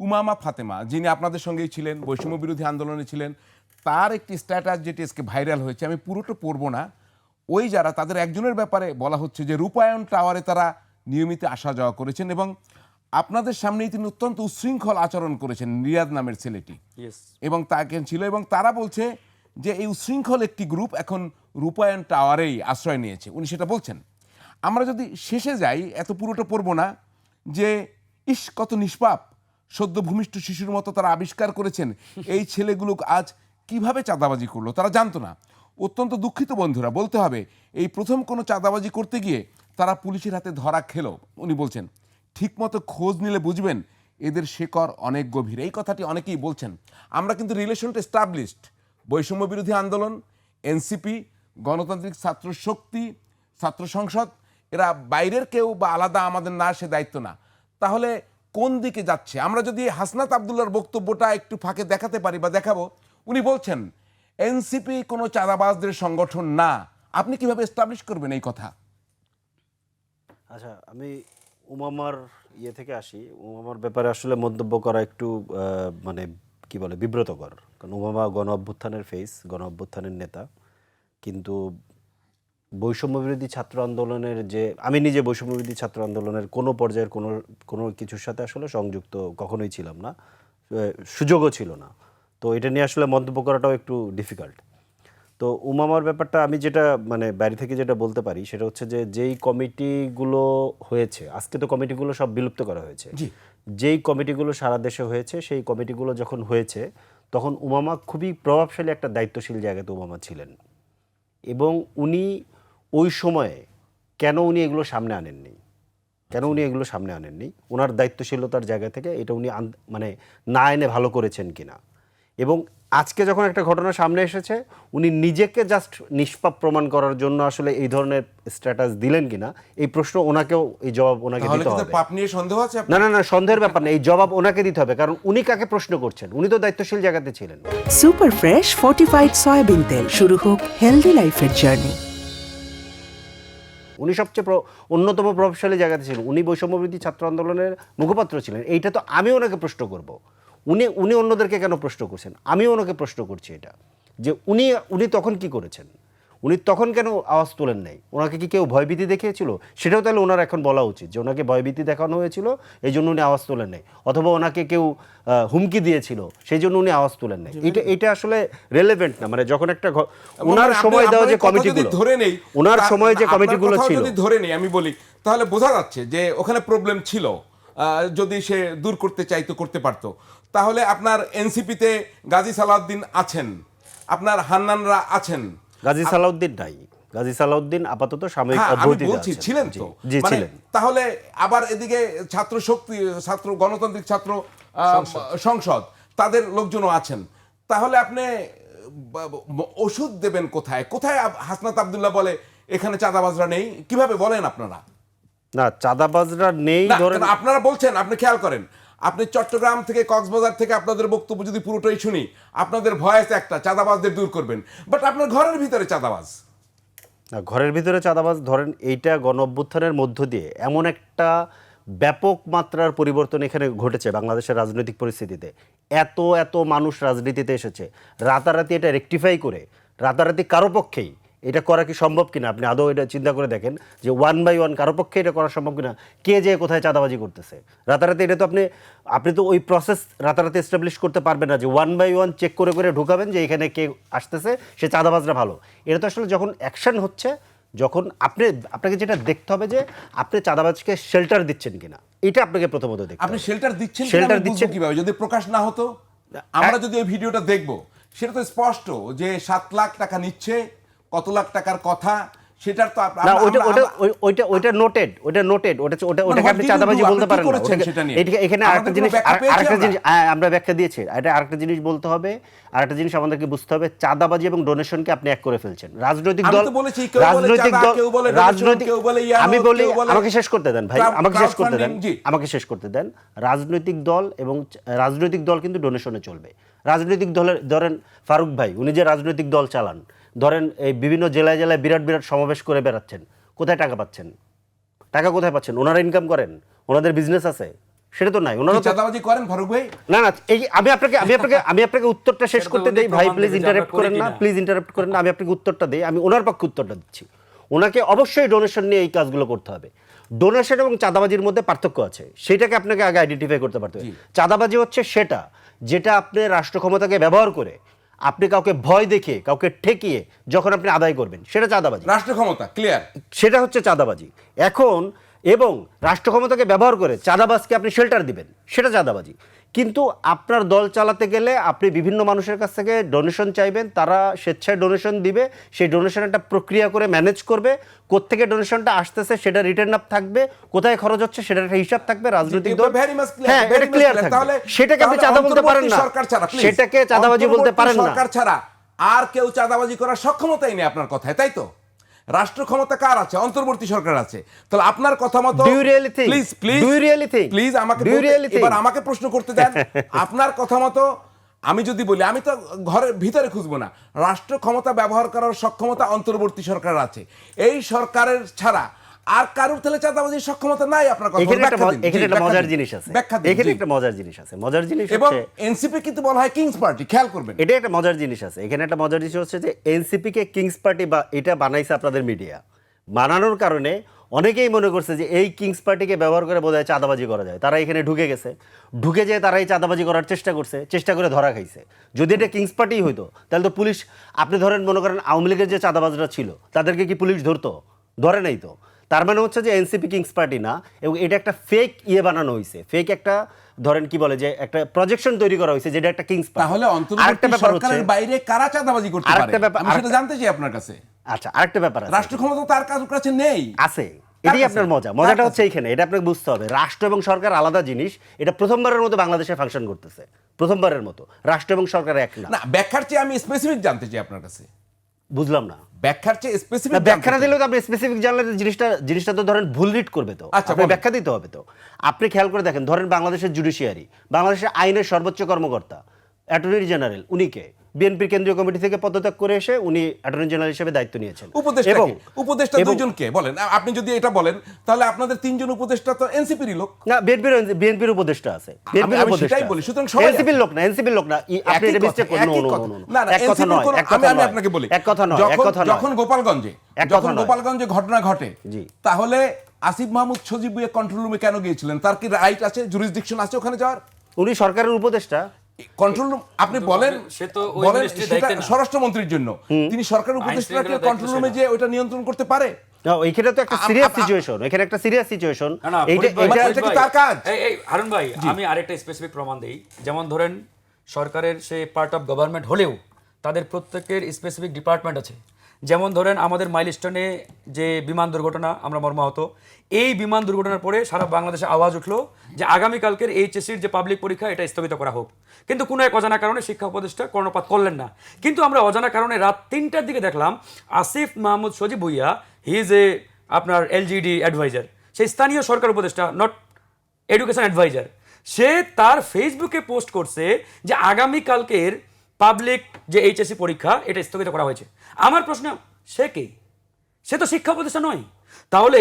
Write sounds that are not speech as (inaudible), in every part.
উমামা ফাতেমা যিনি আপনাদের সঙ্গেই ছিলেন বৈষম্য বিরোধী আন্দোলনে ছিলেন তার একটি স্ট্যাটাস যেটি আজকে ভাইরাল হয়েছে আমি পুরোটা পড়ব না। ওই যারা তাদের একজনের ব্যাপারে বলা হচ্ছে যে রূপায়ণ টাওয়ারে তারা নিয়মিত আসা যাওয়া করেছেন এবং আপনাদের সামনেই তিনি অত্যন্ত উচ্ছৃঙ্খল আচরণ করেছেন রিয়াদ নামের ছেলেটি। এবং তাকে ছিল এবং তারা বলছে যে এই উশৃঙ্খল একটি গ্রুপ এখন রূপায়ণ টাওয়ারেই আশ্রয় নিয়েছে। উনি সেটা বলছেন। আমরা যদি শেষে যাই এত পুরোটা পড়ব না যে ইস কত নিষ্পাপ। সদ্য ভূমিষ্ঠ শিশুর মতো তারা আবিষ্কার করেছেন এই ছেলেগুলো আজ কীভাবে চাঁদাবাজি করল তারা জানতো না। অত্যন্ত দুঃখিত বন্ধুরা, বলতে হবে, এই প্রথম কোনো চাঁদাবাজি করতে গিয়ে তারা পুলিশের হাতে ধরা খেলো, উনি বলছেন। ঠিকমতো খোঁজ নিলে বুঝবেন এদের শেকড় অনেক গভীর। এই কথাটি অনেকেই বলছেন। আমরা কিন্তু রিলেশনটা এস্টাবলিশড বৈষম্য বিরোধী আন্দোলন এনসিপি গণতান্ত্রিক ছাত্র শক্তি, ছাত্র সংসদ, এরা বাইরের কেউ বা আলাদা আমাদের না, সে দায়িত্ব না। তাহলে কোন দিকে যাচ্ছে? আমরা যদি হাসনাত আবদুল্লার বক্তব্যটা একটু ফাঁকে দেখাতে পারি বা দেখাবো, উনি বলছেন, এনসিপি কোনো চাঁদাবাজদের সংগঠন না। আপনি কীভাবে এস্টাবলিশ করবেন এই কথা? আচ্ছা আমি উমামার ইয়ে থেকে আসি। উমামার ব্যাপারে আসলে মন্তব্য করা একটু মানে কি বলে, বিব্রতকর। কারণ উমামা গণ অভ্যুত্থানের ফেস গণ অভ্যুত্থানের নেতা। কিন্তু বৈষম্য বিরোধী ছাত্র আন্দোলনের যে আমি নিজে বৈষম্য বিরোধী ছাত্র আন্দোলনের কোনো পর্যায়ের কোনো কোনো কিছুর সাথে আসলে সংযুক্ত কখনোই ছিলাম না। সুযোগও ছিল না। তো এটা নিয়ে আসলে মন্তব্য করাটাও একটু ডিফিকাল্ট তো উমামার ব্যাপারটা আমি যেটা মানে বাইরে থেকে যেটা বলতে পারি সেটা হচ্ছে যে যেই কমিটিগুলো হয়েছে আজকে তো কমিটিগুলো সব বিলুপ্ত করা হয়েছে। জি। যেই কমিটিগুলো সারা দেশে হয়েছে সেই কমিটিগুলো যখন হয়েছে তখন উমামা খুবই প্রভাবশালী একটা দায়িত্বশীল জায়গাতে উমামা ছিলেন। এবং উনি ওই সময়ে কেন উনি এগুলো সামনে আনেননি? কেন উনি এগুলো সামনে আনেননি? ওনার দায়িত্বশীলতার জায়গা থেকে এটা উনি আন- মানে না এনে ভালো করেছেন কিনা? এবং আজকে যখন একটা ঘটনা সামনে এসেছে উনি নিজেকে জাস্ট নিষ্পাপ প্রমাণ করার জন্য আসলে এই ধরনের স্ট্যাটাস দিলেন কিনা এই প্রশ্ন ওনাকেও এই জবাব ওনাকে দিতে হবে। পাপ নিয়ে সন্দেহ আছে না না না সন্দেহের ব্যাপার না এই জবাব ওনাকে দিতে হবে কারণ উনি কাকে প্রশ্ন করছেন? উনি তো দায়িত্বশীল জায়গাতে ছিলেন। সুপার ফ্রেশ ফর্টিফাইড সয়াবিন তেল শুরু হোক হেলদি লাইফের জার্নি উনি সবচেয়ে অন্যতম প্রভাবশালী জায়গাতে ছিলেন। উনি বৈষম্যবৃদ্ধি ছাত্র আন্দোলনের মুখপাত্র ছিলেন। এইটা তো আমি ওনাকে প্রশ্ন করব। উনি উনি অন্যদেরকে কেন প্রশ্ন করছেন? আমি ওনাকে প্রশ্ন করছি এটা। যে উনি উনি তখন কি করেছেন? উনি তখন কেন আওয়াজ তোলেন নাই? ওনাকে কি কেউ ভয়ভীতি দেখিয়েছিল? সেটাও তাহলে ওনার এখন বলা উচিত যে ওনাকে ভয়ভীতি দেখানো হয়েছিল এই জন্য উনি আওয়াজ তোলেন নাই। অথবা ওনাকে কেউ হুমকি দিয়েছিল সেই জন্য উনি আওয়াজ তোলেন নাই। এটা এটা আসলে রেলেভেন্ট না। মানে যখন একটা ওনার সময় দেওয়া যে কমিটিগুলো ধরে নেই ওনার সময় যে কমিটিগুলো ছিল। যদি ধরে নেই আমি বলি তাহলে বোঝা যাচ্ছে যে ওখানে প্রবলেম ছিল। যদি সে দূর করতে চাইতো করতে পারতো। তাহলে আপনার এনসিপিতে গাজী সালাউদ্দিন আছেন আপনার হান্নানরা আছেন। গাজী সালাউদ্দিন নাই। গাজী সালাউদ্দিন আপাতত সাময়িক হ্যাঁ বলছি আছেন। ছিলেন তো। জি মানে ছিলেন। তাহলে আবার এদিকে ছাত্র শক্তি ছাত্র গণতান্ত্রিক ছাত্র সংসদ। তাদের লোকজনও আছেন। তাহলে আপনি ওষুধ দেবেন কোথায়? কোথায় হাসনাত আবদুল্লাহ বলে এখানে চাঁদাবাজরা নেই? কীভাবে বলেন আপনারা? না চাঁদাবাজরা নেই ধরেন আপনারা বলছেন আপনি খেয়াল করেন। আপনি চট্টগ্রাম থেকে, কক্সবাজার থেকে আপনাদের বক্তব্য যদি পুরোটাই শুনি, আপনাদের ভয়েস একটা, চাঁদাবাজদের দূর করবেন। বাট আপনার ঘরের ভিতরে চাঁদাবাজ। ঘরের ভিতরে চাঁদাবাজ, ধরেন এইটা গণ অভ্যুত্থানের মধ্য দিয়ে এমন একটা ব্যাপক মাত্রার পরিবর্তন এখানে ঘটেছে বাংলাদেশের রাজনৈতিক পরিস্থিতিতে। এত এত মানুষ রাজনীতিতে এসেছে। রাতারাতি এটা রেকটিফাই করে, রাতারাতি কারও পক্ষেই এটা করা কি সম্ভব কিনা? আপনি আদৌ এটা চিন্তা করে দেখেন যে ওয়ান বাই ওয়ান কারও পক্ষে এটা করা সম্ভব কিনা? কে যে কোথায় চাঁদাবাজি করতেছে? রাতারাতি এটা তো আপনি আপনি তো ওই প্রসেস রাতারাতি এস্টাবলিশ করতে পারবেন না যে ওয়ান বাই ওয়ান চেক করে করে ঢুকাবেন যে এখানে কে আসতেছে সে চাঁদাবাজরা ভালো। এটা তো আসলে যখন অ্যাকশন হচ্ছে যখন আপনি আপনাকে যেটা দেখতে হবে যে আপনি চাঁদাবাজকে শেল্টার দিচ্ছেন কিনা। এটা আপনাকে প্রথমত দেখতে আপনি শেল্টার দিচ্ছেন শেল্টার দিচ্ছেন দিচ্ছেন- কীভাবে? যদি প্রকাশ না হতো আমরা যদি এই ভিডিওটা দেখব সেটা তো স্পষ্ট যে সাত লাখ টাকা নিচ্ছে কত লাখ টাকার কথা সেটার তো আপ- না আমরা- ওইটা ওটা ওইটা ওইটা নোটেড ওটা নোটেড ওটা ওটা ওটাকে আপনি চাঁদাবাজি বলতে পারেন? এদিকে- এখানে আরেকটা জিনিস আরেকটা জিনিস হ্যাঁ আমরা ব্যাখ্যা দিয়েছি। এটা আরেকটা জিনিস বলতে হবে। আরেকটা জিনিস আমাদেরকে বুঝতে হবে চাঁদাবাজি এবং ডোনেশনকে আপনি এক করে ফেলছেন। রাজনৈতিক দল রাজনৈতিক দল কেউ বলে রাজনৈতিক কেউ বলে আমি বলি আমাকে শেষ করতে দেন ভাই আমাকে শেষ করতে দেন আমাকে শেষ করতে দেন। রাজনৈতিক দল এবং রাজনৈতিক দল কিন্তু ডোনেশনে চলবে। রাজনৈতিক দলের ধরেন ফারুক ভাই উনি যে রাজনৈতিক দল চালান ধরেন এই বিভিন্ন জেলায় জেলায় বিরাট বিরাট সমাবেশ করে বেড়াচ্ছেন কোথায় টাকা পাচ্ছেন? টাকা কোথায় পাচ্ছেন? ওনারা ইনকাম করেন? ওনাদের বিজনেস আছে? সেটা তো নাই ওনারা চাঁদাবাজি করেন ফারুক ভাই? না না এই আমি আপনাকে আমি আপনাকে আমি আপনাকে উত্তরটা শেষ করতে দেই ভাই প্লিজ ইন্টারাপ্ট করেন না প্লিজ ইন্টারাপ্ট করেন না আমি আপনাকে উত্তরটা দেই আমি ওনার পক্ষে উত্তরটা দিচ্ছি। ওনাকে অবশ্যই ডোনেশন নিয়ে এই কাজগুলো করতে হবে। ডোনেশন এবং চাঁদাবাজির মধ্যে পার্থক্য আছে সেটাকে আপনাকে আগে আইডেন্টিফাই করতে পারতে হবে। চাঁদাবাজি হচ্ছে সেটা যেটা আপনি রাষ্ট্র ক্ষমতাকে ব্যবহার করে আপনি কাউকে ভয় দেখিয়ে কাউকে ঠেকিয়ে যখন আপনি আদায় করবেন সেটা চাঁদাবাজি। রাষ্ট্র ক্ষমতা ক্লিয়ার সেটা হচ্ছে চাঁদাবাজি। এখন এবং রাষ্ট্র ক্ষমতাকে ব্যবহার করে চাঁদাবাজকে আপনি শেল্টার দিবেন সেটা চাঁদাবাজি। কিন্তু আপনার দল চালাতে গেলে আপনি বিভিন্ন মানুষের কাছ থেকে ডোনেশন চাইবেন তারা স্বেচ্ছায় ডোনেশন দিবে সেই ডোনেশন একটা প্রক্রিয়া করে ম্যানেজ করবে কোত্থেকে ডোনেশনটা আসতেছে সেটা রিটার্ন আপ থাকবে কোথায় খরচ হচ্ছে সেটার একটা হিসাব থাকবে রাজনৈতিক দল হ্যাঁ এটা ক্লিয়ার থাকবে। সেটাকে আপনি চাঁদা বলতে পারেন না। সেটাকে চাঁদাবাজি বলতে পারেন না। সরকার ছাড়া আর কেউ চাঁদাবাজি করার সক্ষমতাই নেই আপনার কথায় তাই তো? রাষ্ট্র ক্ষমতা কার আছে অন্তর্বর্তী সরকার আছে তাহলে আপনার কথা মতো? Please please? প্লিজ আমাকে? এবার আমাকে প্রশ্ন করতে দেন (laughs) আপনার কথা মতো আমি যদি বলি আমি তো ঘরের ভিতরে খুঁজবো না রাষ্ট্র ক্ষমতা ব্যবহার করার সক্ষমতা অন্তর্বর্তী সরকার আছে এই সরকারের ছাড়া আর কারোর তাহলে চাঁদাবাজির সক্ষমতা নাই আপনার কথা এখানে একটা। এখানে একটা মজার জিনিস আছে। এখানে একটা মজার জিনিস আছে। মজার জিনিস এবং এনসিপি কিন্তু বলা হয় কিংস পার্টি খেয়াল করবেন। এটা একটা মজার জিনিস আছে। এখানে একটা মজার জিনিস হচ্ছে যে এনসিপি কে কিংস পার্টি বা এটা বানাইছে আপনাদের মিডিয়া বানানোর কারণে অনেকেই মনে করছে যে এই কিংস পার্টিকে ব্যবহার করে বোধহয় চাঁদাবাজি করা যায়। তারা এখানে ঢুকে গেছে। ঢুকে যেয়ে তারা এই চাঁদাবাজি করার চেষ্টা করছে চেষ্টা করে ধরা খাইছে। যদি এটা কিংস পার্টি হইতো তাহলে তো পুলিশ আপনি ধরেন মনে করেন আওয়ামী লীগের যে চাঁদাবাজরা ছিল তাদেরকে কি পুলিশ ধরতো? ধরে নাই তো। তার মানে হচ্ছে যে এনসিপি কিংস পার্টি না এবং এটা একটা ফেক ইয়ে বানানো হয়েছে ফেক একটা ধরেন কি বলে যে একটা প্রজেকশন তৈরি করা হয়েছে যেটা একটা কিংস পার্টি তাহলে অন্তর্বর্তী সরকারের বাইরে কারা চাঁদাবাজি করতে পারে? আরেকটা ব্যাপার- আমি সেটা জানতে চাই আপনার কাছে। আচ্ছা আরেকটা ব্যাপার আছে। রাষ্ট্র ক্ষমতা তার কারোর কাছে নেই। আছে। এটাই আপনার মজা। মজাটা হচ্ছে এইখানে এটা আপনাকে বুঝতে হবে। রাষ্ট্র এবং সরকার আলাদা জিনিস এটা প্রথমবারের মতো বাংলাদেশে ফাংশন করতেছে। প্রথমবারের মতো। রাষ্ট্র এবং সরকার এক না। ব্যাখ্যার চেয়ে আমি স্পেসিফিক জানতে চাই আপনার কাছে। বুঝলাম না। ব্যাখ্যার চেয়ে স্পেসিফিক ব্যাখ্যা না দিলেও তো আপনি স্পেসিফিক জানলে জিনিসটা জিনিসটা তো ধরেন ভুল রিড করবে তো। আচ্ছা, ব্যাখ্যা দিতে হবে তো। আপনি খেয়াল করে দেখেন ধরেন বাংলাদেশের জুডিশিয়ারি বাংলাদেশের আইনের সর্বোচ্চ কর্মকর্তা অ্যাটর্নি জেনারেল উনিকে বিএনপির কেন্দ্রীয় কমিটি থেকে পদত্যাগ করে এসে উনি অ্যাটর্নি জেনারেল হিসেবে দায়িত্ব নিয়েছেন। উপদেষ্টা এবং উপদেষ্টা দুইজনকে বলেন আপনি যদি এটা বলেন তাহলে আপনাদের তিনজন উপদেষ্টা তো এনসিপির লোক। না বিএনপির বিএনপির উপদেষ্টা আছে। বিএনপির আমি উপদেষ্টা। সেটাই বলি, সুতরাং সবাই এনসিপির লোক না এনসিপির লোক না। আপনি এটা no, no. না, না, এক কথা নয়, এক কথা আমি- আপনাকে বলি এক কথা নয়, এক কথা নয়। যখন গোপালগঞ্জে যখন। গোপালগঞ্জে ঘটনা ঘটে জি। তাহলে আসিফ মাহমুদ সজীব কন্ট্রোল রুমে কেন গিয়েছিলেন? তার কি রাইট আছে? জুরিসডিকশন আছে ওখানে যাওয়ার? উনি সরকারের উপদেষ্টা। কন্ট্রোল রুম আপনি বলেন সে তো। স্বরাষ্ট্রমন্ত্রীর জন্য। তিনি সরকার উপদেষ্টাকে কন্ট্রোল রুমে যে ওটা নিয়ন্ত্রণ করতে পারে। না, এইখানে তো একটা সিরিয়াস সিচুয়েশন এখানে একটা সিরিয়াস সিচুয়েশন এটা কি তার কাজ? এই, এই, হারুন ভাই আমি আরেকটা স্পেসিফিক প্রমাণ দেই। যেমন ধরেন সরকারের সে পার্ট অফ গভর্নমেন্ট হলেও তাদের প্রত্যেকের স্পেসিফিক ডিপার্টমেন্ট আছে। যেমন ধরেন আমাদের মাইলস্টোনে যে বিমান দুর্ঘটনা, আমরা মর্মাহত, এই বিমান দুর্ঘটনার পরে সারা বাংলাদেশে আওয়াজ উঠল যে আগামীকালকের এইচএসির যে পাবলিক পরীক্ষা, এটা স্থগিত করা হোক। কিন্তু কোনো এক অজানা কারণে শিক্ষা উপদেষ্টা কর্ণপাত করলেন না। কিন্তু আমরা অজানা কারণে রাত তিনটার দিকে দেখলাম Asif Mahmud Sajib Bhuiyan he is a আপনার এলজিডি অ্যাডভাইজার সেই স্থানীয় সরকার উপদেষ্টা নট এডুকেশন অ্যাডভাইজার সে তার ফেসবুকে পোস্ট করছে যে আগামীকালকের পাবলিক যে এইচএসসি পরীক্ষা এটা স্থগিত করা হয়েছে। আমার প্রশ্ন সে কে? সে তো শিক্ষা উপদেষ্টা নয়। তাহলে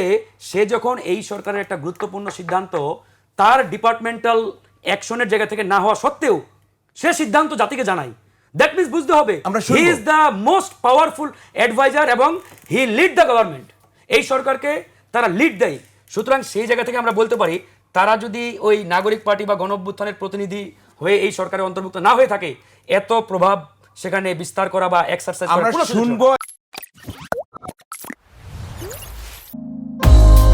সে যখন এই সরকারের একটা গুরুত্বপূর্ণ সিদ্ধান্ত তার ডিপার্টমেন্টাল অ্যাকশনের জায়গা থেকে না হওয়া সত্ত্বেও সে সিদ্ধান্ত জাতিকে জানায়। দ্যাট মিনস বুঝতে হবে আমরা he is the most powerful adviser এবং হি লিড দ্য গভর্নমেন্ট এই সরকারকে তারা লিড দেয়। সুতরাং সেই জায়গা থেকে আমরা বলতে পারি তারা যদি ওই নাগরিক পার্টি বা গণ প্রতিনিধি হয়ে এই সরকারের অন্তর্ভুক্ত না হয়ে থাকে এত প্রভাব সেখানে বিস্তার করা বা এক্সারসাইজ করা। শুনব